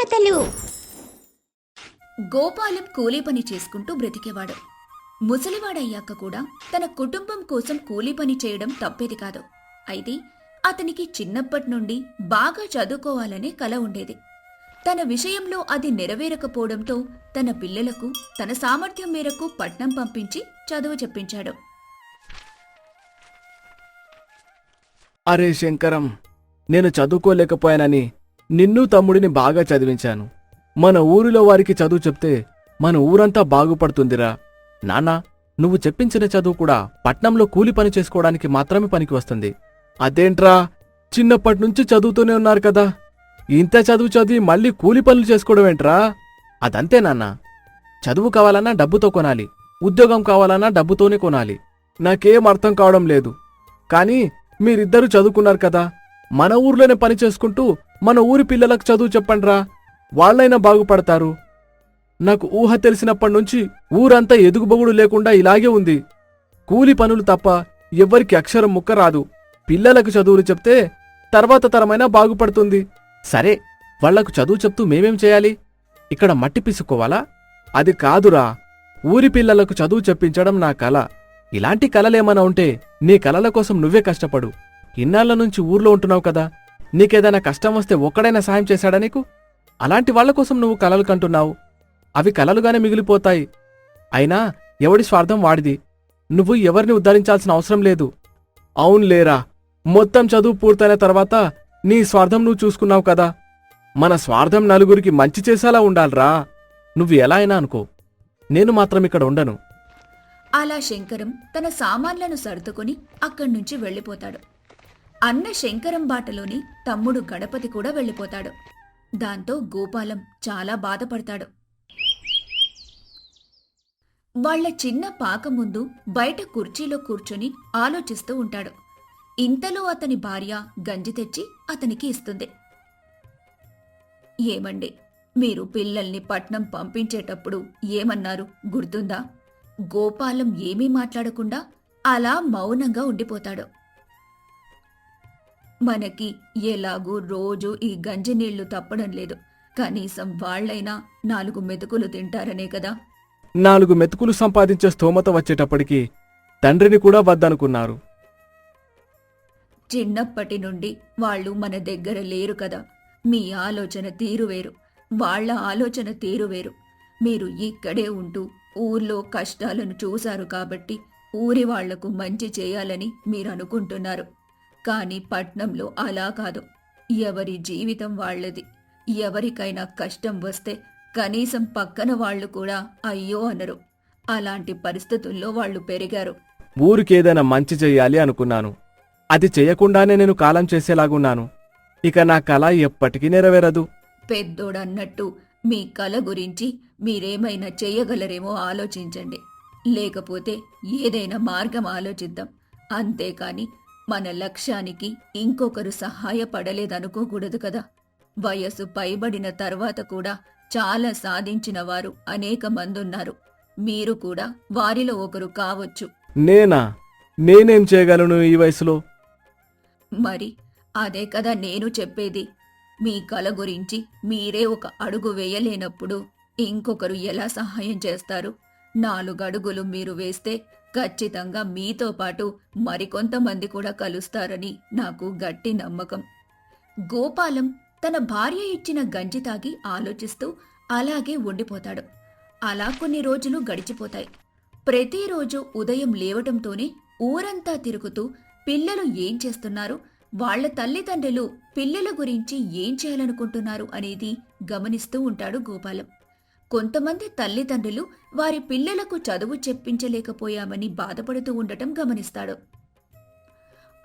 కథలు. గోపాలం కూలీ పని చేసుకుంటూ బ్రతికేవాడు. ముసలివాడయ్యాక కూడా తన కుటుంబం కోసం కూలీ పని చేయడం తప్పేది కాదు. అయితే అతనికి చిన్నప్పటి నుండి బాగా చదువుకోవాలనే కల ఉండేది. తన విషయంలో అది నెరవేరకపోవడంతో తన పిల్లలకు తన సామర్థ్యం మేరకు పట్నం పంపించి చదువు చెప్పించాడు. అరే శంకరం నేను చదువుకోలేకపోయానని నిన్ను తమ్ముడిని బాగా చదివించాను. మన ఊరిలో వారికి చదువు చెప్తే మన ఊరంతా బాగుపడుతుందిరా. నాన్నా నువ్వు చెప్పించిన చదువు కూడా పట్నంలో కూలి పని చేసుకోవడానికి మాత్రమే పనికి వస్తుంది. అదేంట్రా చిన్నప్పటి నుంచి చదువుతూనే ఉన్నారు కదా. ఇంత చదువు చదివి మళ్ళీ కూలి పనులు చేసుకోవడం ఏంట్రా? అదంతే నాన్న. చదువు కావాలన్నా డబ్బుతో కొనాలి. ఉద్యోగం కావాలన్నా డబ్బుతోనే కొనాలి. నాకేం అర్థం కావడం లేదు. కానీ మీరిద్దరూ చదువుకున్నారు కదా. మన ఊర్లోనే పని చేసుకుంటూ మన ఊరి పిల్లలకు చదువు చెప్పండ్రా. వాళ్ళైనా బాగుపడతారు. నాకు ఊహ తెలిసినప్పటి నుంచి ఊరంతా ఎదుగుబొగుడు లేకుండా ఇలాగే ఉంది. కూలి పనులు తప్ప ఎవ్వరికి అక్షరం ముక్క రాదు. పిల్లలకు చదువులు చెప్తే తర్వాత తరమైనా బాగుపడుతుంది. సరే వాళ్ళకు చదువు చెప్తూ మేమేం చేయాలి? ఇక్కడ మట్టి పిసుకోవాలా అది కాదురా. ఊరి పిల్లలకు చదువు చెప్పించడం నా కల. ఇలాంటి కలలేమన్నా ఉంటే నీ కలల కోసం నువ్వే కష్టపడు. ఇన్నాళ్ళ నుంచి ఊర్లో ఉంటున్నావు కదా. నీకేదైనా కష్టం వస్తే ఒక్కడైనా సాయం చేశాడా నీకు? అలాంటి వాళ్ళ కోసం నువ్వు కలలు కంటున్నావు. అవి కలలుగానే మిగిలిపోతాయి. అయినా ఎవడి స్వార్థం వాడిది? నువ్వు ఎవరిని ఉద్ధరించాల్సిన అవసరం లేదు. అవును లేరా మొత్తం చదువు పూర్తయిన తర్వాత నీ స్వార్థం నువ్వు చూసుకున్నావు కదా. మన స్వార్థం నలుగురికి మంచి చేసేలా ఉండాలిరా. నువ్వు ఎలా అయినా అనుకో. నేను మాత్రం ఇక్కడ ఉండను. అలా శంకరం తన సామాన్లను సర్దుకుని అక్కడి నుంచి వెళ్ళిపోతాడు. అన్న శంకరం బాటలోని తమ్ముడు గణపతి కూడా వెళ్ళిపోతాడు. దాంతో గోపాలం చాలా బాధపడతాడు. వాళ్ళ చిన్న పాక ముందు బయట కుర్చీలో కూర్చొని ఆలోచిస్తూ ఉంటాడు. ఇంతలో అతని భార్య గంజి తెచ్చి అతనికి ఇస్తుంది. ఏమండి మీరు పిల్లల్ని పట్నం పంపించేటప్పుడు ఏమన్నారు? గుర్తుందా? గోపాలం ఏమీ మాట్లాడకుండా అలా మౌనంగా ఉండిపోతాడు. మనకి ఎలాగూ రోజు ఈ గంజి నీళ్ళు తప్పడం లేదు. కనీసం వాళ్ళైనా నాలుగు మెతుకులు తింటారనే కదా. నాలుగు మెతుకులు సంపాదించే స్తోమత వచ్చేటప్పటికి తండ్రిని కూడా వద్దనుకున్నారు. చిన్నప్పటి నుండి వాళ్ళు మన దగ్గర లేరు కదా. మీ ఆలోచన తీరు వేరు. వాళ్ళ ఆలోచన తీరు వేరు. మీరు ఇక్కడే ఉంటూ ఊర్లో కష్టాలను చూశారు కాబట్టి ఊరి వాళ్ళకు మంచి చేయాలని మీరు అనుకుంటున్నారు. కానీ పట్నంలో అలా కాదు. ఎవరి జీవితం వాళ్ళది. ఎవరికైనా కష్టం వస్తే కనీసం పక్కన వాళ్ళు కూడా అయ్యో అనరు. అలాంటి పరిస్థితుల్లో వాళ్ళు పెరిగారు. ఊరికేదైనా మంచి చెయ్యాలి అనుకున్నాను. అది చెయ్యకుండానే నేను కాలం చేసేలాగున్నాను. ఇక నా కళ ఎప్పటికీ నెరవేరదు. పెద్దోడన్నట్టు మీ కల గురించి మీరేమైనా చెయ్యగలరేమో ఆలోచించండి. లేకపోతే ఏదైనా మార్గం ఆలోచిద్దాం. అంతేకాని మన లక్ష్యానికి ఇంకొకరు సహాయపడలేదనుకోకూడదు కదా. వయస్సు పైబడిన తర్వాత కూడా చాలా సాధించిన వారు అనేక మందున్నారు. మీరు కూడా వారిలో ఒకరు కావచ్చు. నేనా? నేనేం చేయగలను ఈ వయసులో? మరి అదే కదా నేను చెప్పేది. మీ కల గురించి మీరే ఒక అడుగు వేయలేనప్పుడు ఇంకొకరు ఎలా సహాయం చేస్తారు? నాలుగు అడుగులు మీరు వేస్తే ఖచ్చితంగా మీతో పాటు మరికొంతమంది కూడా కలుస్తారని నాకు గట్టి నమ్మకం. గోపాలం తన భార్య ఇచ్చిన గంజి తాగి ఆలోచిస్తూ అలాగే ఉండిపోతాడు. అలా కొన్ని రోజులు గడిచిపోతాయి. ప్రతిరోజు ఉదయం లేవటంతోనే ఊరంతా తిరుగుతూ పిల్లలు ఏం చేస్తున్నారు? వాళ్ళ తల్లిదండ్రులు పిల్లల గురించి ఏం చేయాలనుకుంటున్నారు అనేది గమనిస్తూ ఉంటాడు గోపాలం. కొంతమంది తల్లిదండ్రులు వారి పిల్లలకు చదువు చెప్పించలేకపోయామని బాధపడుతూ ఉండటం గమనిస్తాడు.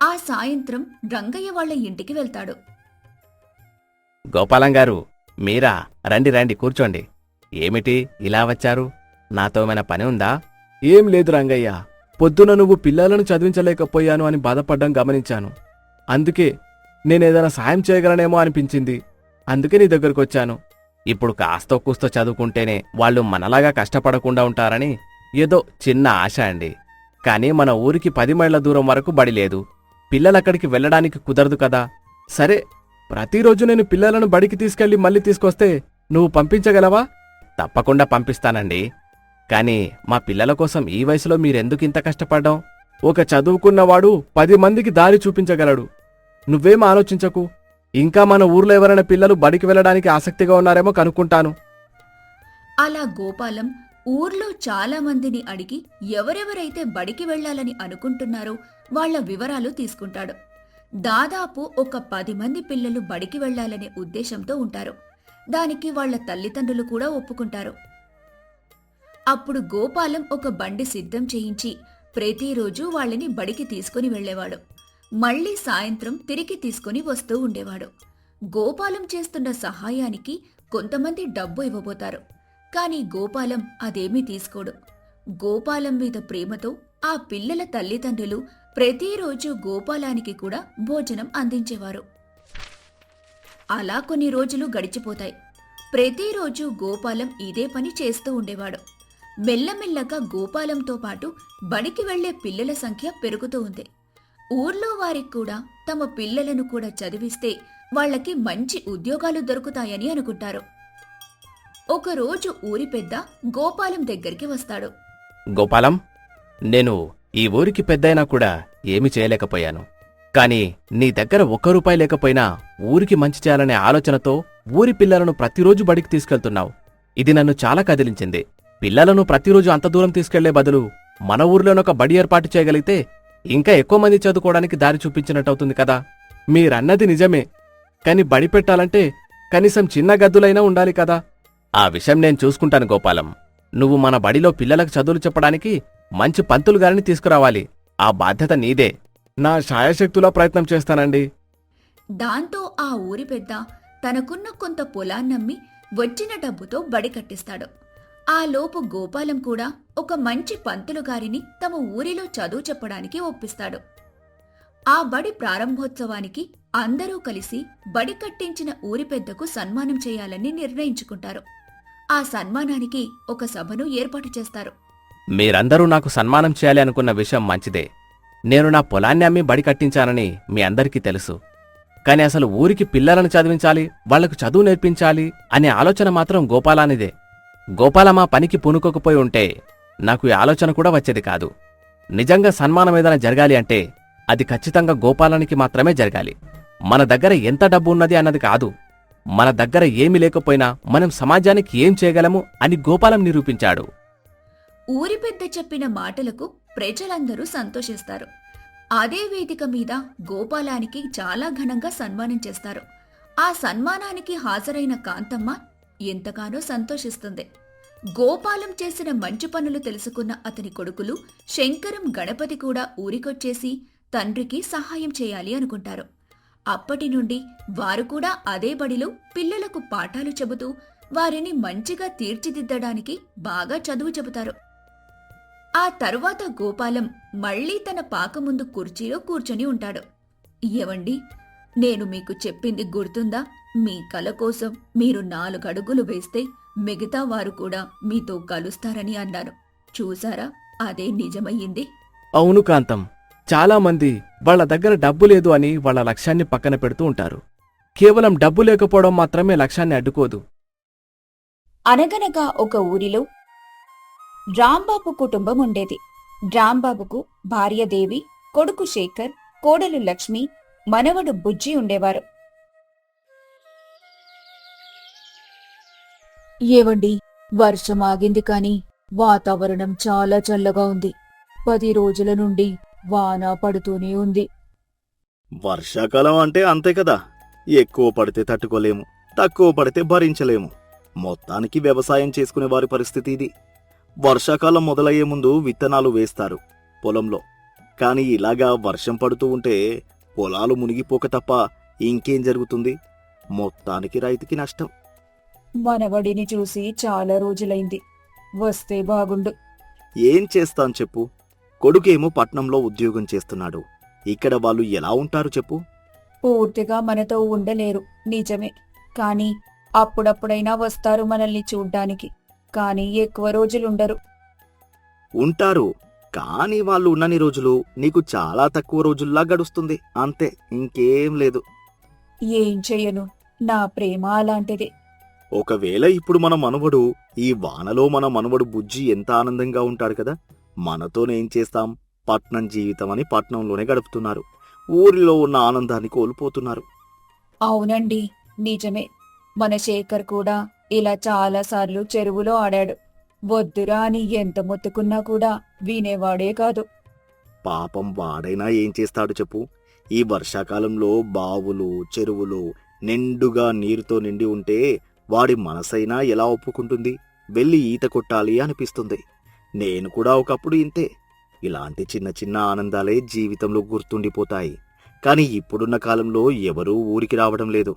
ఆ సాయంత్రం రంగయ్య వాళ్ళ ఇంటికి వెళ్తాడు. గోపాలం గారు మీరా? రండి రండి కూర్చోండి. ఏమిటి ఇలా వచ్చారు? నాతో ఏమైనా పని ఉందా? ఏం లేదు రంగయ్య. పొద్దున నువ్వు పిల్లలను చదివించలేకపోయాను అని బాధపడ్డం గమనించాను. అందుకే నేనేదైనా సాయం చేయగలనేమో అనిపించింది. అందుకే నీ దగ్గరకు వచ్చాను ఇప్పుడు కాస్తో కూస్తో చదువుకుంటేనే వాళ్ళు మనలాగా కష్టపడకుండా ఉంటారని ఏదో చిన్న ఆశ అండి. కానీ మన ఊరికి పది మైళ్ళ దూరం వరకు బడి లేదు. పిల్లలక్కడికి వెళ్ళడానికి కుదరదు కదా. సరే ప్రతిరోజు నేను పిల్లలను బడికి తీసుకెళ్ళి మళ్ళీ తీసుకొస్తే నువ్వు పంపించగలవా? తప్పకుండా పంపిస్తానండి. కానీ మా పిల్లల కోసం ఈ వయసులో మీరెందుకు ఇంత కష్టపడ్డాం? ఒక చదువుకున్నవాడు పది మందికి దారి చూపించగలడు. నువ్వేం ఆలోచించకు? ఇంకా మన ఊర్లో ఎవరైనా పిల్లలు బడికి వెళ్ళడానికి ఆసక్తిగా ఉన్నారేమో కనుక్కుంటాను. అలా గోపాలం ఊర్లో చాలా మందిని అడిగి ఎవరెవరైతే బడికి వెళ్ళాలని అనుకుంటున్నారో వాళ్ళ వివరాలు తీసుకుంటాడు. దాదాపు ఒక పది మంది పిల్లలు బడికి వెళ్ళాలనే ఉద్దేశంతో ఉంటారు. దానికి వాళ్ళ తల్లిదండ్రులు కూడా ఒప్పుకుంటారు. అప్పుడు గోపాలం ఒక బండి సిద్ధం చేయించి ప్రతిరోజు వాళ్ళని బడికి తీసుకుని వెళ్ళేవాడు. మళ్ళీ సాయంత్రం తిరిగి తీసుకుని వస్తూ ఉండేవాడు. గోపాలం చేస్తున్న సహాయానికి కొంతమంది డబ్బు ఇవ్వబోతారు. కానీ గోపాలం అదేమీ తీసుకోడు. గోపాలం మీద ప్రేమతో ఆ పిల్లల తల్లిదండ్రులు ప్రతిరోజు గోపాలానికి కూడా భోజనం అందించేవారు. అలా కొన్ని రోజులు గడిచిపోతాయి. ప్రతిరోజు గోపాలం ఇదే పని చేస్తూ ఉండేవాడు. మెల్లమెల్లగా గోపాలంతో పాటు బడికి వెళ్ళే పిల్లల సంఖ్య పెరుగుతూ ఉంది. ఊర్లో వారికి కూడా తమ పిల్లలను కూడా చదివిస్తే వాళ్ళకి మంచి ఉద్యోగాలు దొరుకుతాయని అనుకుంటారు. ఒకరోజు ఊరి పెద్ద గోపాలం దగ్గరికి వస్తాడు. గోపాలం నేను ఈ ఊరికి పెద్దయినా కూడా ఏమి చేయలేకపోయాను. కాని నీ దగ్గర ఒక్క రూపాయి లేకపోయినా ఊరికి మంచి చేయాలనే ఆలోచనతో ఊరి పిల్లలను ప్రతిరోజు బడికి తీసుకెళ్తున్నావు. ఇది నన్ను చాలా కదిలించింది. పిల్లలను ప్రతిరోజు అంత దూరం తీసుకెళ్ళే బదులు మన ఊర్లోనొక బడి ఏర్పాటు చేయగలిగితే ఇంకా ఎక్కువ మంది చదువుకోవడానికి దారి చూపించినట్టవుతుంది కదా. మీరన్నది నిజమే. కాని బడి పెట్టాలంటే కనీసం చిన్న గద్దులైనా ఉండాలి కదా. ఆ విషయం నేను చూసుకుంటాను గోపాలం. నువ్వు మన బడిలో పిల్లలకు చదువులు చెప్పడానికి మంచి పంతులు గారిని తీసుకురావాలి. ఆ బాధ్యత నీదే. నా శాయశక్తులా ప్రయత్నం చేస్తానండి. దాంతో ఆ ఊరి పెద్ద తనకున్న కొంత పొలాన్నమ్మి వచ్చిన డబ్బుతో బడి కట్టిస్తాడు. ఆ లోపు గోపాలం కూడా ఒక మంచి పంతులు గారిని తమ ఊరిలో చదువు చెప్పడానికి ఒప్పిస్తాడు. ఆ బడి ప్రారంభోత్సవానికి అందరూ కలిసి బడి కట్టించిన ఊరి పెద్దకు సన్మానం చేయాలని నిర్ణయించుకుంటారు. ఆ సన్మానానికి ఒక సభను ఏర్పాటు చేస్తారు. మీరందరూ నాకు సన్మానం చేయాలి అనుకున్న విషయం మంచిదే. నేను నా పొలాన్ని అమ్మి బడి కట్టించానని మీ అందరికీ తెలుసు. కాని అసలు ఊరికి పిల్లలను చదివించాలి వాళ్ళకు చదువు నేర్పించాలి అనే ఆలోచన మాత్రం గోపాలానిదే. గోపాలమ్మ పనికి పూనుకోకపోయి ఉంటే నాకు ఈ ఆలోచన కూడా వచ్చేది కాదు. నిజంగా సన్మానం ఏదైనా జరగాలి అంటే అది ఖచ్చితంగా గోపాలానికి మాత్రమే జరగాలి. మన దగ్గర ఎంత డబ్బు ఉన్నది అన్నది కాదు. మన దగ్గర ఏమీ లేకపోయినా మనం సమాజానికి ఏం చేయగలము అని గోపాలం నిరూపించాడు. ఊరి పెద్ద చెప్పిన మాటలకు ప్రజలందరూ సంతోషిస్తారు. అదే వేదిక మీద గోపాలానికి చాలా ఘనంగా సన్మానం చేస్తారు. ఆ సన్మానానికి హాజరైన కాంతమ్మ ఎంతగానో సంతోషిస్తుంది. గోపాలం చేసిన మంచి పనులు తెలుసుకున్న అతని కొడుకులు శంకరం గణపతి కూడా ఊరికొచ్చేసి తండ్రికి సహాయం చేయాలి అనుకుంటారు. అప్పటి నుండి వారు కూడా అదే బడిలో పిల్లలకు పాఠాలు చెబుతూ వారిని మంచిగా తీర్చిదిద్దడానికి బాగా చదువు చెబుతారు. ఆ తరువాత గోపాలం మళ్ళీ తన పాక ముందు కుర్చీలో కూర్చొని ఉంటాడు. ఏవండి? నేను మీకు చెప్పింది గుర్తుందా? మీ కల కోసం మీరు నాలుగు అడుగులు వేస్తే మిగతా వారు కూడా మీతో కలుస్తారని అన్నాను చూసారా? అదే నిజమయ్యింది. అవును కాంతం. చాలా మంది వాళ్ళ దగ్గర డబ్బు లేదు అని వాళ్ళ లక్ష్యాన్ని పక్కన పెడుతూ ఉంటారు. కేవలం డబ్బు లేకపోవడం మాత్రమే లక్ష్యాన్ని అడ్డుకోదు. అనగనగా ఒక ఊరిలో రాంబాబు కుటుంబం ఉండేది. రాంబాబుకు భార్య దేవి కొడుకు శేఖర్ కోడలు లక్ష్మి మనవడు బుజ్జి ఉండేవారు. ఏవండి? వర్షం ఆగింది కాని వాతావరణం చాలా చల్లగా ఉంది. పది రోజుల నుండి వాన పడుతూనే ఉంది. వర్షాకాలం అంటే అంతే కదా. ఎక్కువ పడితే తట్టుకోలేము తక్కువ పడితే భరించలేము. మొత్తానికి వ్యవసాయం చేసుకునే వారి పరిస్థితి ఇది. వర్షాకాలం మొదలయ్యే ముందు విత్తనాలు వేస్తారు పొలంలో. కానీ ఇలాగా వర్షం పడుతూ ఉంటే పొలాలు మునిగిపోక తప్ప ఇంకేం జరుగుతుంది? మొత్తానికి రైతుకి నష్టం. మనవడిని చూసి చాలా రోజులైంది. వస్తే బాగుండు. ఏం చేస్తాం చెప్పు? కొడుకేమో పట్నంలో ఉద్యోగం చేస్తున్నాడు. ఇక్కడ వాళ్ళు ఎలా ఉంటారు చెప్పు? పూర్తిగా మనతో ఉండలేరు నిజమే. కాని అప్పుడప్పుడైనా వస్తారు మనల్ని చూడ్డానికి. కాని ఎక్కువ రోజులుండరు. ఉంటారు. కానీ వాళ్ళు ఉన్నన్ని రోజులు నీకు చాలా తక్కువ రోజుల్లా గడుస్తుంది. అంతే ఇంకేం లేదు. ఏం చెయ్యను నా ప్రేమ అలాంటిది. ఒకవేళ ఇప్పుడు మన మనవడు ఈ వానలో మన మనవడు బుజ్జి ఎంత ఆనందంగా ఉంటాడు కదా? మనతోనేం చేస్తాం? పట్నం జీవితం అని పట్నంలోనే గడుపుతున్నారు. ఊరిలో ఉన్న ఆనందాన్ని కోల్పోతున్నారు. అవునండి నిజమే. మన శేఖర్ కూడా ఇలా చాలాసార్లు చెరువులో ఆడాడు. వద్దురా అని ఎంత మొత్తుకున్నా కూడా వినేవాడే కాదు. పాపం వాడైనా ఏం చేస్తాడు చెప్పు? ఈ వర్షాకాలంలో బావులు చెరువులు నిండుగా నీరుతో నిండి ఉంటే వాడి మనసైనా ఎలా ఒప్పుకుంటుంది? వెళ్ళి ఈత కొట్టాలి అనిపిస్తుంది. నేను కూడా ఒకప్పుడు ఇంతే. ఇలాంటి చిన్న చిన్న ఆనందాలే జీవితంలో గుర్తుండిపోతాయి. కానీ ఇప్పుడున్న కాలంలో ఎవరూ ఊరికి రావడం లేదు.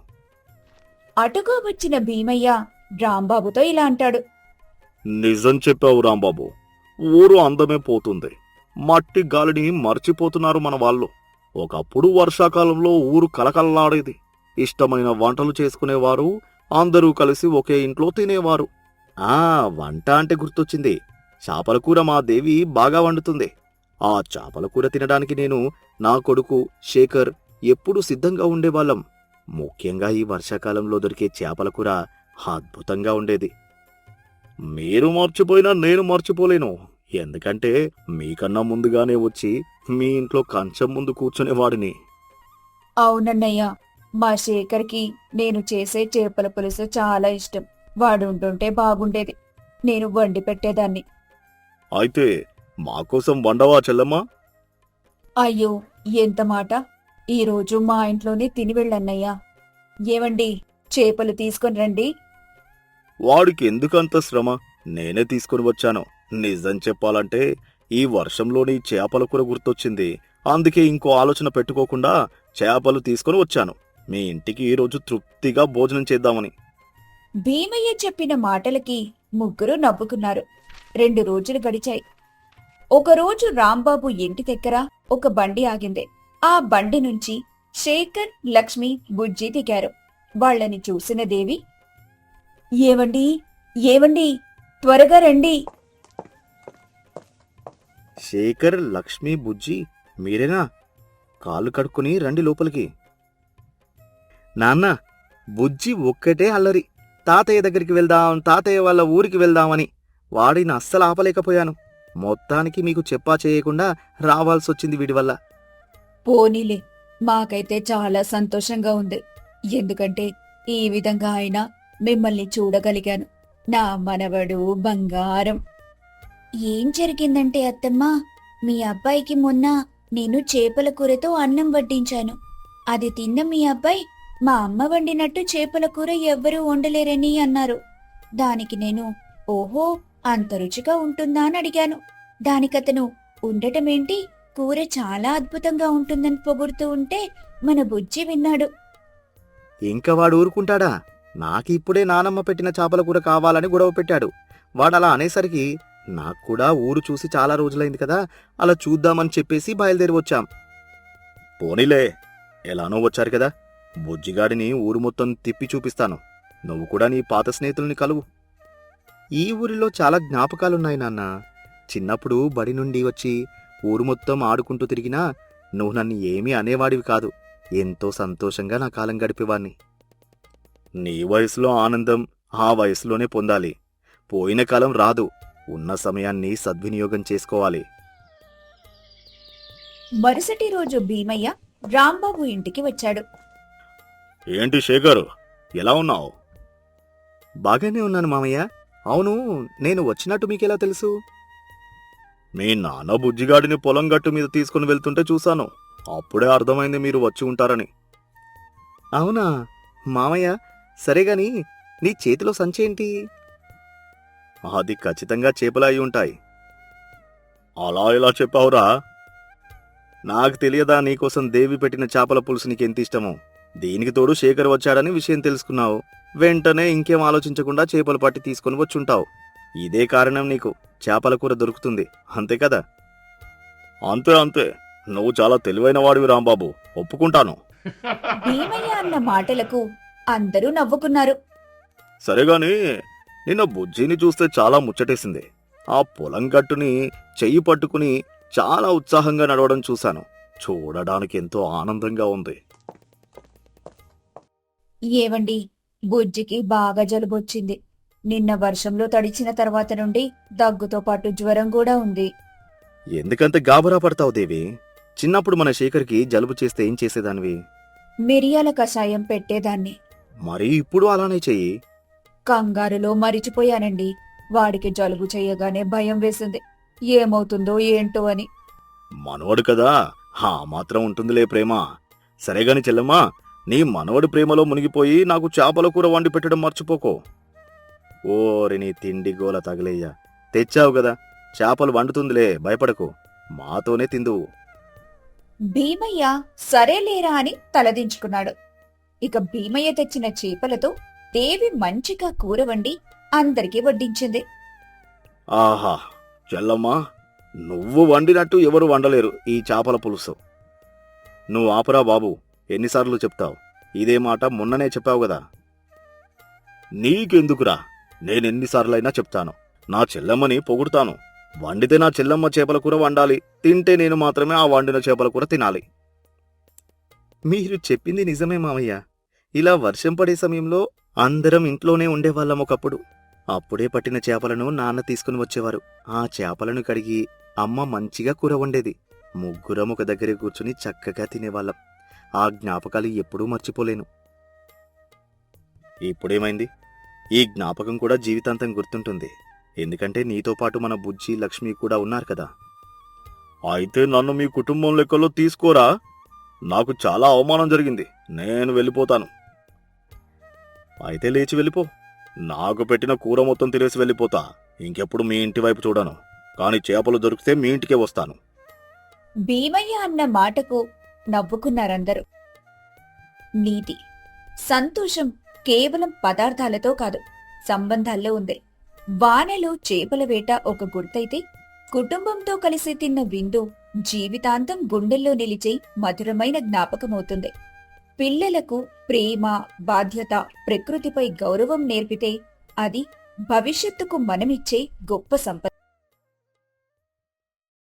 అటుగా వచ్చిన భీమయ్య రాంబాబుతో ఇలా అంటాడు. నిజం చెప్పావు రాంబాబు. ఊరు అందమే పోతుంది. మట్టి గాలిని మర్చిపోతున్నారు మన వాళ్ళు. ఒకప్పుడు వర్షాకాలంలో ఊరు కలకల్లాడేది ఇష్టమైన వంటలు చేసుకునేవారు అందరూ కలిసి ఒకే ఇంట్లో తినేవారు. ఆ వంట అంటే గుర్తొచ్చింది. చేపల కూర మా దేవి బాగా వండుతుంది. ఆ చేపల కూర తినడానికి నేను నా కొడుకు శేఖర్ ఎప్పుడూ సిద్ధంగా ఉండేవాళ్ళం. ముఖ్యంగా ఈ వర్షాకాలంలో దొరికే చేపల కూర అద్భుతంగా ఉండేది. మీరు మర్చిపోయినా నేను మర్చిపోలేను. ఎందుకంటే మీకన్నా ముందుగానే వచ్చి మీ ఇంట్లో కంచం ముందు కూర్చునేవాడిని. అవునన్నయ్య. మా శేఖర్కి నేను చేసే చేపల పులుసు చాలా ఇష్టం. వాడు ఉంటుంటే బాగుండేది. నేను వండి పెట్టేదాన్ని. అయితే మా కోసం వండవా చెల్లమ్మా? అయ్యో ఎంత మాట. ఈరోజు మా ఇంట్లోనే తిని వెళ్ళన్నయ్యా. ఏవండి చేపలు తీసుకొని రండి. వాడికి ఎందుకంత శ్రమ? నేనే తీసుకుని వచ్చాను. నిజం చెప్పాలంటే ఈ వర్షంలోని చేపల కూర గుర్తొచ్చింది. అందుకే ఇంకో ఆలోచన పెట్టుకోకుండా చేపలు తీసుకుని వచ్చాను. మీ ఇంటికి ఈ రోజు తృప్తిగా భోజనం చేద్దామని. భీమయ్య చెప్పిన మాటలకి ముగ్గురు నవ్వుకున్నారు. రెండు రోజులు గడిచాయి. ఒకరోజు రాంబాబు ఇంటి దగ్గర ఒక బండి ఆగింది. ఆ బండి నుంచి శేఖర్ లక్ష్మి బుజ్జి దిగారు. వాళ్ళని చూసిన దేవి ఏవండి? ఏవండి? త్వరగా రండి. శేఖర్ లక్ష్మి బుజ్జి మీరేనా? కాళ్ళు కడుక్కుని రండి లోపలికి. నాన్న బుజ్జి ఒక్కటే అల్లరి. తాతయ్య దగ్గరికి వెళ్దాం తాతయ్య వాళ్ళ ఊరికి వెళ్దామని వాడిని అస్సలు ఆపలేకపోయాను. మొత్తానికి మీకు చెప్పా చేయకుండా రావాల్సొచ్చింది వీడి వల్ల. పోనీలే మాకైతే చాలా సంతోషంగా ఉంది. ఎందుకంటే ఈ విధంగా అయినా మిమ్మల్ని చూడగలిగాను. నా మనవడు బంగారం. ఏం జరిగిందంటే అత్తమ్మ మీ అబ్బాయికి మొన్న నేను చేపల కూరతో అన్నం వడ్డించాను. అది తిన్న మీ అబ్బాయి మా అమ్మ వండినట్టు చేపల కూర ఎవ్వరూ వండలేరని అన్నారు. దానికి నేను ఓహో అంత రుచిగా ఉంటుందా అని అడిగాను. దానికతను ఉండటమేంటి? కూర చాలా అద్భుతంగా ఉంటుందని పొగుడుతూ ఉంటే మన బుజ్జి విన్నాడు. ఇంకా వాడు ఊరుకుంటాడా? నాకు ఇప్పుడే నానమ్మ పెట్టిన చేపల కూర కావాలని గొడవ పెట్టాడు. వాడలా అనేసరికి నాకు కూడా ఊరు చూసి చాలా రోజులైంది కదా అలా చూద్దామని చెప్పేసి బయలుదేరి వచ్చాం. పోనీలే ఎలానో వచ్చారు కదా. బుజ్జిగాడిని ఊరు మొత్తం తిప్పి చూపిస్తాను. నువ్వు కూడా నీ పాత స్నేహితుల్ని కలువు. ఈ ఊరిలో చాలా జ్ఞాపకాలున్నాయి నాన్న. చిన్నప్పుడు బడి నుండి వచ్చి ఊరు మొత్తం ఆడుకుంటూ తిరిగినా నువ్వు నన్ను ఏమీ అనేవాడివి కాదు. ఎంతో సంతోషంగా నా కాలం గడిపేవాణ్ణి. నీ వయసులో ఆనందం ఆ వయసులోనే పొందాలి. పోయిన కాలం రాదు. ఉన్న సమయాన్ని సద్వినియోగం చేసుకోవాలి. మరుసటి రోజు భీమయ్య రాంబాబు ఇంటికి వచ్చాడు. ఏంటి శేఖర్? ఎలా ఉన్నావు? బాగానే ఉన్నాను మామయ్య. అవును నేను వచ్చినట్టు మీకెలా తెలుసు? మీ నాన్న బుజ్జిగాడిని పొలం గట్టు మీద తీసుకుని వెళ్తుంటే చూశాను. అప్పుడే అర్థమైంది మీరు వచ్చి ఉంటారని. అవునా? మామయ్య సరేగాని నీ చేతిలో సంచేంటి అది ఖచ్చితంగా చేపలు అయి ఉంటాయి. అలా ఇలా చెప్పావురా. నాకు తెలియదా నీకోసం దేవి పెట్టిన చేపల పులుసు నీకెంత ఇష్టమో? దీనికి తోడు శేఖర్ వచ్చాడని విషయం తెలుసుకున్నావు. వెంటనే ఇంకేం ఆలోచించకుండా చేపలు పట్టి తీసుకొని వచ్చుంటావు. ఇదే కారణం నీకు. చేపల కూర దొరుకుతుంది. అంతే కదా? అంతే అంతే. నువ్వు చాలా తెలివైన వాడివి రాంబాబు. ఒప్పుకుంటాను. భీమయ్య అన్న మాటలకు? అందరూ నవ్వుకున్నారు. సరేగాని నిన్న బుజ్జిని చూస్తే చాలా ముచ్చటేసింది. ఆ పొలం గట్టుని చెయ్యి పట్టుకుని చాలా ఉత్సాహంగా నడవడం చూశాను. చూడడానికి ఎంతో ఆనందంగా ఉంది. ఏవండి? బుజ్జికి బాగా జలుబొచ్చింది. నిన్న వర్షంలో తడిచిన తర్వాత నుండి దగ్గుతో పాటు జ్వరం కూడా ఉంది. ఎందుకంత గాబరా పడతావు దేవి? చిన్నప్పుడు మన శేఖర్కి జలుబు చేస్తే ఏం చేసేదానివి? మిరియాల కషాయం పెట్టేదాన్ని. మరి ఇప్పుడు అలానే చెయ్యి. కంగారులో మరిచిపోయానండి. వాడికి జలుబు చేయగానే భయం వేసింది. ఏమవుతుందో ఏంటో అని. మనవడు కదా. హా మాత్రం ఉంటుందిలే ప్రేమ. సరేగాని చెల్లమ్మా నీ మనవడి ప్రేమలో మునిగిపోయి నాకు చేపల కూర వండి పెట్టడం మర్చిపోకో. ఓరి నీ తిండి గోల తగిలేయ్యా. తెచ్చావు కదా చేపలు వండుతుందిలే భయపడకు. మాతోనే తిందువు. భీమయ్య సరేలేరా అని తలదించుకున్నాడు. ఇక భీమయ్య తెచ్చిన చేపలతో దేవి మంచిగా కూర వండి అందరికీ వడ్డించింది. ఆహా చెల్లమ్మా నువ్వు వండినట్టు ఎవరు వండలేరు ఈ చేపల పులుసు. నువ్వు ఆపరా బాబు. ఎన్నిసార్లు చెప్తావు? ఇదే మాట మొన్ననే చెప్పావు కదా. నీకెందుకురా? నేనెన్నిసార్లైనా చెప్తాను. నా చెల్లమ్మని పొగుడుతాను. వండితే నా చెల్లమ్మ చేపల కూర వండాలి. తింటే నేను మాత్రమే ఆ వండిన చేపల కూర తినాలి. మీరు చెప్పింది నిజమే మామయ్య. ఇలా వర్షం పడే సమయంలో అందరం ఇంట్లోనే ఉండేవాళ్ళం ఒకప్పుడు. అప్పుడే పట్టిన చేపలను నాన్న తీసుకుని వచ్చేవారు. ఆ చేపలను కడిగి అమ్మ మంచిగా కూర వండేది. ముగ్గురం ఒక దగ్గర కూర్చుని చక్కగా తినేవాళ్ళం. ఆ జ్ఞాపకాలు ఎప్పుడూ మర్చిపోలేను. ఇప్పుడేమైంది? ఈ జ్ఞాపకం కూడా జీవితాంతం గుర్తుంటుంది. ఎందుకంటే నీతో పాటు మన బుజ్జి లక్ష్మి కూడా ఉన్నారు కదా. అయితే నన్ను మీ కుటుంబం లెక్కలో తీసుకోరా? నాకు చాలా అవమానం జరిగింది. నేను వెళ్ళిపోతాను. అయితే లేచి వెళ్ళిపో. నాకు పెట్టిన కూర మొత్తం తినేసి వెళ్ళిపోతా. ఇంకెప్పుడు మీ ఇంటి వైపు చూడను. కానీ చేపలు దొరికితే మీ ఇంటికే వస్తాను. భీమయ్య అన్న మాటకు నవ్వుకున్నారందరూ. నీతి సంతోషం కేవలం పదార్థాలతో కాదు సంబంధాల్లో ఉంది. వానలో చేపల వేట ఒక గుర్తైతే కుటుంబంతో కలిసి తిన్న విందు జీవితాంతం గుండెల్లో నిలిచే మధురమైన జ్ఞాపకమవుతుంది. పిల్లలకు ప్రేమ బాధ్యత ప్రకృతిపై గౌరవం నేర్పితే అది భవిష్యత్తుకు మనమిచ్చే గొప్ప సంపద.